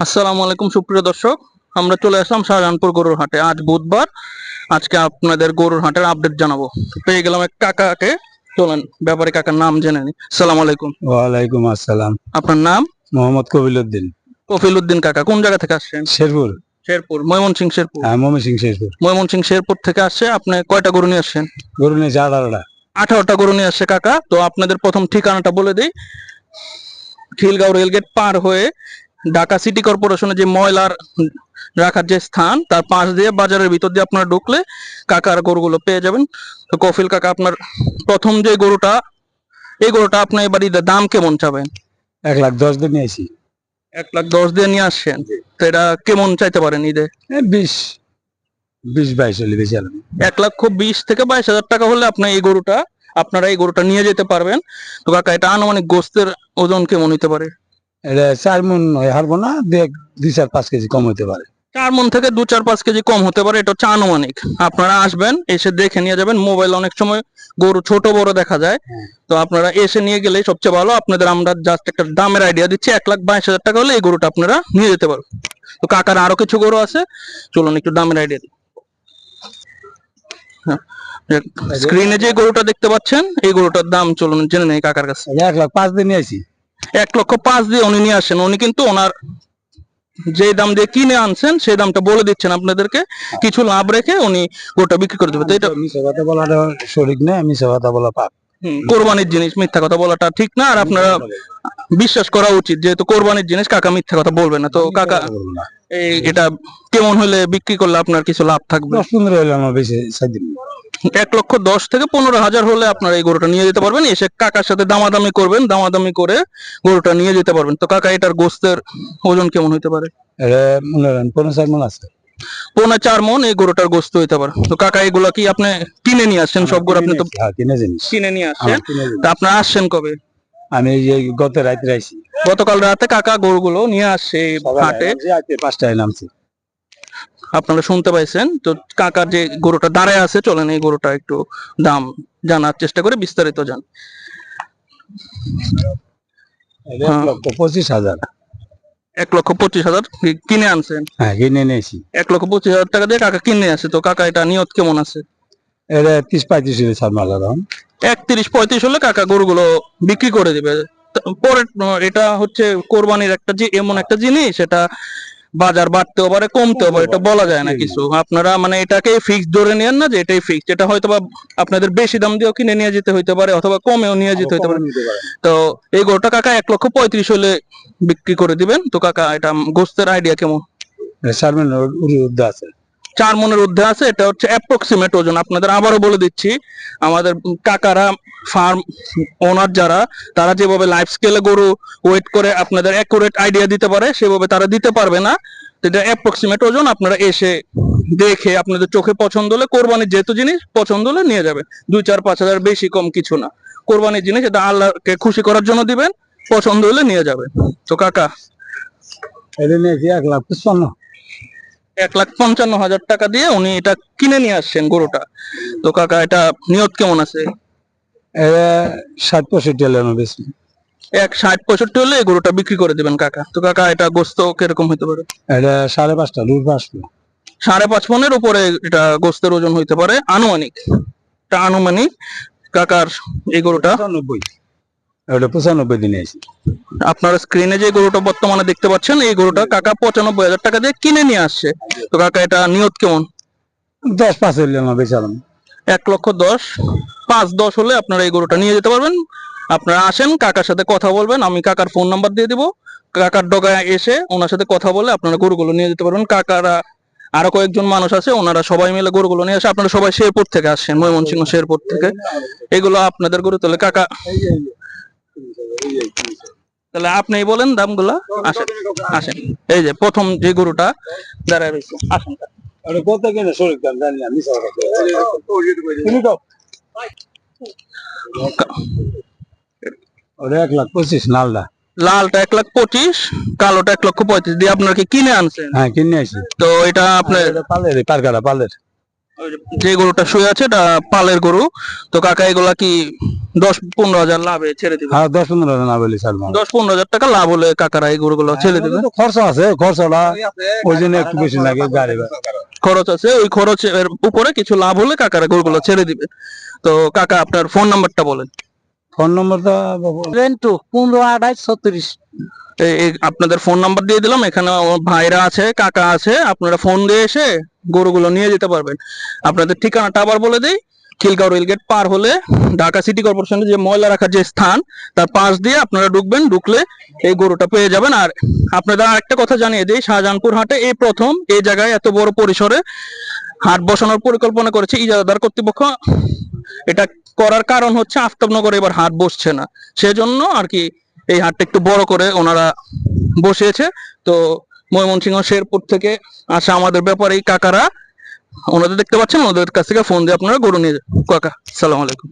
আসসালামু আলাইকুম সুপ্রিয় দর্শক। আমরা চলে আসলাম শাহজাহানপুর গরুর হাটে। আজ বুধবার। আজকে আপনাদের গরুর হাটের আপডেট জানাব। পেয়ে গেলাম এক কাকাকে। চলেন ব্যাপারে কাকার নাম জেনে নি। সালাম আলাইকুম। ওয়ালাইকুম আসসালাম। আপনার নাম? মোহাম্মদ কবিল উদ্দিন কফিল উদ্দিন কাকা কোন জায়গা থেকে আসছেন? শেরপুর। শেরপুর ময়মনসিং শেরপুর। হ্যাঁ মমি সিং শেরপুর। ময়মনসিং শেরপুর থেকে আসছে। আপনি কয়টা গরু নিয়ে আসছেন? গরু নিয়েছে আঠারোটা। আঠারোটা গরু নিয়ে আসছে কাকা। তো আপনাদের প্রথম ঠিকানাটা বলে দিই। খিলগাঁও রেলগেট পার হয়ে ঢাকা সিটি কর্পোরেশনের যে ময়লার রাখার যে স্থান তার পাশ দিয়ে বাজারের ভিতর দিয়ে আপনারা ঢুকলে কাকার গরুগুলো পেয়ে যাবেন। তো কফিল কাকা আপনার প্রথম যে গরুটা এই গরুটা আপনার এবার দাম কেমন চাবেন? এক লাখ দশ দিন নিয়েছি এক লাখ দশ দিয়ে নিয়ে আসছেন। তো এটা কেমন চাইতে পারেন ঈদে? বিশ বিশ বাইশ হলে বেশি এক লক্ষ বিশ থেকে বাইশ হাজার টাকা হলে আপনার এই গরুটা আপনারা এই গরুটা নিয়ে যেতে পারবেন। তো কাকা এটা আনুমানিক গোস্তের ওজন কেমন হতে পারে? এটা চার মন হয় হারবো না দুই চার পাঁচ কেজি কম হতে পারে। চার মন থেকে দু চার পাঁচ কেজি কম হতে পারে এটা হচ্ছে আনুমানিক। আপনারা আসবেন এসে দেখে নিয়ে যাবেন মোবাইল অনেক সময় গরু ছোট বড় দেখা যায়। তো আপনারা এসে নিয়ে গেলে সবচেয়ে ভালো আপনাদের আমরা জাস্ট একটা দামের আইডিয়া দিচ্ছি এক লাখ বাইশ হাজার টাকা হলে এই গরুটা আপনারা নিয়ে যেতে পারবেন। তো কাকার আরও কিছু গরু আছে? চলুন একটু দামের আইডিয়া দিই। স্ক্রিনে যে গরুটা দেখতে পাচ্ছেন এই গরুটার দাম চলুন জেনে নেই কাকার কাছে। এক লাখ পাঁচ দিন নিয়েছি এক লক্ষ পাঁচ দিয়ে উনি নিয়ে আসেন। উনি কিন্তু ওনার যে দাম দিয়ে কিনে আনছেন সেই দামটা বলে দিচ্ছেন আপনাদেরকে। কিছু লাভ রেখে উনি গোটা বিক্রি করে দেবে তো এটা মিশা কথা বলাটা শরিক না মিশা কথা বলা পাপ। কোরবানির জিনিস মিথ্যা কথা বলাটা ঠিক না আর আপনারা বিশ্বাস করা উচিত যেহেতু কোরবানির জিনিস কাকা মিথ্যা কথা বলবে না। তো কাকা এই এটা কেমন হলে বিক্রি করলে আপনার কিছু লাভ থাকবে? পনেরো হলে আমার বেশি এক লক্ষ দশ থেকে পনেরো হাজার হলে আপনারা এই গরুটা নিয়ে যেতে পারবেন। এসে কাকার সাথে দামাদামি করবেন দামাদামি করে গরুটা নিয়ে যেতে পারবেন। তো কাকা এটার গোস্তের ওজন কেমন হতে পারে? আছে। পৌনে চার মন এই গরুটার গোস্ত হইতে পারে। তো কাকা এগুলা কি আপনি কিনে নিয়ে আসছেন সব গরু আপনি তো হ্যাঁ কিনে নিয়ে আসছেন? হ্যাঁ, জিনিস। তা আপনার আসছেন কবে? আমি এই যে গত রাত্রে আইছি গতকাল রাতে কাকা গরুগুলো নিয়ে আসছে হাটে। পাঁচটায় নামছি। আপনারা শুনতে পাইছেন। তো কাকার যে গরুটা দাঁড়ায় আছে চলেন এই গরুটা একটু দাম জানার চেষ্টা করে বিস্তারিত জান। এক লক্ষ পঁচিশ হাজার। এক লক্ষ পঁচিশ হাজার কিনে আনছেন? হ্যাঁ কিনে নিয়েছি। এক লক্ষ পঁচিশ হাজার টাকা দিয়ে কাকা কিনে আছে। তো কাকা এটা নিয়ত কেমন আছে? এটা তিরিশ পঁয়ত্রিশ হলে মারলাম একত্রিশ পঁয়ত্রিশ হলে কাকা গরুগুলো বিক্রি করে দিবে। তা- পরে এটা হচ্ছে কোরবানির একটা যে এমন একটা জিনিস এটা বাজার বাড়তেও পারে কমতেও পারে এটা বলা যায় না কিছু। আপনারা মানে এটাকে ফিক্স ধরে নেন না যে এটাই ফিক্স এটা হয়তো বা আপনাদের বেশি দাম দিয়েও কিনে নিয়ে যেতে হইতে পারে অথবা কমেও নিয়ে যেতে হইতে পারে। তো এই গোটা কাকা এক লক্ষ পঁয়ত্রিশ হলে বিক্রি করে দিবেন। তো কাকা এটা গোস্তের আইডিয়া কেমন? সারমেন আছে। চার মনের ঊর্ধ্বে আছে, এটা হচ্ছে অ্যাপ্রক্সিমেট ওজন। আপনাদের আবারও বলে দিচ্ছি, আমাদের কাকারা ফার্ম ওনার যারা, তারা যেভাবে লাইফ স্কেলে গরু ওয়েট করে আপনাদের অ্যাকুরেট আইডিয়া দিতে পারে, সেভাবে তারা দিতে পারবে না। এটা অ্যাপ্রক্সিমেট ওজন, আপনারা এসে দেখে আপনাদের চোখে পছন্দ হলে কোরবানির যেহেতু জিনিস, পছন্দ হলে নিয়ে যাবে দুই চার পাঁচ হাজার বেশি কম কিছু না। কোরবানির জিনিস, এটা আল্লাহকে খুশি করার জন্য দিবেন, পছন্দ হলে নিয়ে যাবেন। তো কাকা? এটা এক লাখ পঁচপান্ন। এক লাখ পঞ্চান্ন হাজার টাকা দিয়ে উনি এটা কিনে নিয়ে আসছেন গরুটা। তো কাকা এটা নিয়ত কেমন আছে? ষাট পঁয়ষট্টি হলে বেশি এক ষাট পঁয়ষট্টি হলে এই গরুটা বিক্রি করে দিবেন কাকা। তো কাকা এটা গোস্ত কীরকম হতে পারে? এটা সাড়ে পাঁচটা রুট পাঁচটা সাড়ে পাঁচ মনের উপরে এটা গোস্তের ওজন হইতে পারে আনুমানিক। এটা আনুমানিক কাকার এই গরুটা পঁচানব্বই। ওটা পঁচানব্বই দিনে আছি আপনার স্ক্রিনে যে গরুটা বর্তমানে দেখতে পাচ্ছেন এই গরুটা কাকা পঁচানব্বই হাজার টাকা দিয়ে কিনে নিয়ে আসছে। তো কাকা এটা নিয়ত কেমন? দশ পাঁচ হলে আমার বেচালাম এক লক্ষ দশ পাঁচ দশ হলে আপনারা এই গরুটা নিয়ে যেতে পারবেন। আপনারা আসেন কাকার সাথে কথা বলবেন আমি কাকার ফোন নাম্বার দিয়ে দিব। কাকার ডগায় এসে ওনার সাথে কথা বলে আপনারা গরুগুলো নিয়ে যেতে পারবেন। কাকারা আরও কয়েকজন মানুষ আছে ওনারা সবাই মিলে গরুগুলো নিয়ে আসে। আপনারা সবাই শেরপুর থেকে আসছেন ময়মনসিংহ শেরপুর থেকে। এগুলো আপনাদের গরু তাহলে কাকা তাহলে আপনি বলেন দামগুলা। আসেন আসেন। এই যে প্রথম যে গরুটা দাঁড়ায় রয়েছে। আসেন। কত কেন শরীর দাম জানি আমি ওটা এক লাখ পঁচিশ নালদা লালটা এক লাখ পঁচিশ কালোটা এক লক্ষ পঁয়ত্রিশ। দিয়ে আপনার কিনে আনছেন? হ্যাঁ কিনে তো এটা আপনার পালের পালের। যে- গরুটা শুয়ে আছে এটা পালের গরু। তো কাকা এগুলা কি দশ পনেরো হাজার লাভে ছেড়ে দিবে? হ্যাঁ দশ পনেরো হাজার না বলি ছাড়বো দশ পনেরো হাজার টাকা লাভ হলে কাকারা এই গরুগুলো ছেড়ে দিবে। তো খরচা আছে খরচাটা ওই জন্য একটু বেশি লাগে গাড়ি ভাড়া। খরচ আছে ওই খরচের উপরে কিছু লাভ হলে কাকারা গরুগুলো ছেড়ে দিবে। তো কাকা আপনার ফোন নাম্বারটা বলেন। ফোন নম্বরটা রেন্টু পনেরো আঠাশ ছত্রিশ। আপনাদের ফোন নাম্বার দিয়ে দিলাম এখানে ভাইরা আছে কাকা আছে আপনারা ফোন দিয়ে এসে গরুগুলো নিয়ে যেতে পারবেন। আপনাদের ঠিকানাটা আবার বলে দেই, খিলগাঁও রেলগেট পার হলে ঢাকা সিটি কর্পোরেশনের যে ময়লা রাখার যে স্থান, তার পাশ দিয়ে আপনারা ঢুকবেন, ঢুকলে এই গরুটা পেয়ে যাবেন। আর আপনাদের আরেকটা কথা জানিয়ে দিই, শাহজাহানপুর হাটে এই প্রথম এই জায়গায় এত বড় পরিসরে হাট বসানোর পরিকল্পনা করেছে ইজাদার কর্তৃপক্ষ। এটা করার কারণ হচ্ছে আফতাবনগরে এবার হাট বসছে না। সেজন্য আর কি এই হাটটা একটু বড় করে ওনারা বসিয়েছে। তো ময়মনসিংহ শেরপুর থেকে আসা আমাদের ব্যাপারে কাকারা। ওনাদের দেখতে পাচ্ছেন? ওনাদের কাছ থেকে ফোন দিয়ে আপনারা গরু নিয়ে যান। কাকা সালাম আলাইকুম।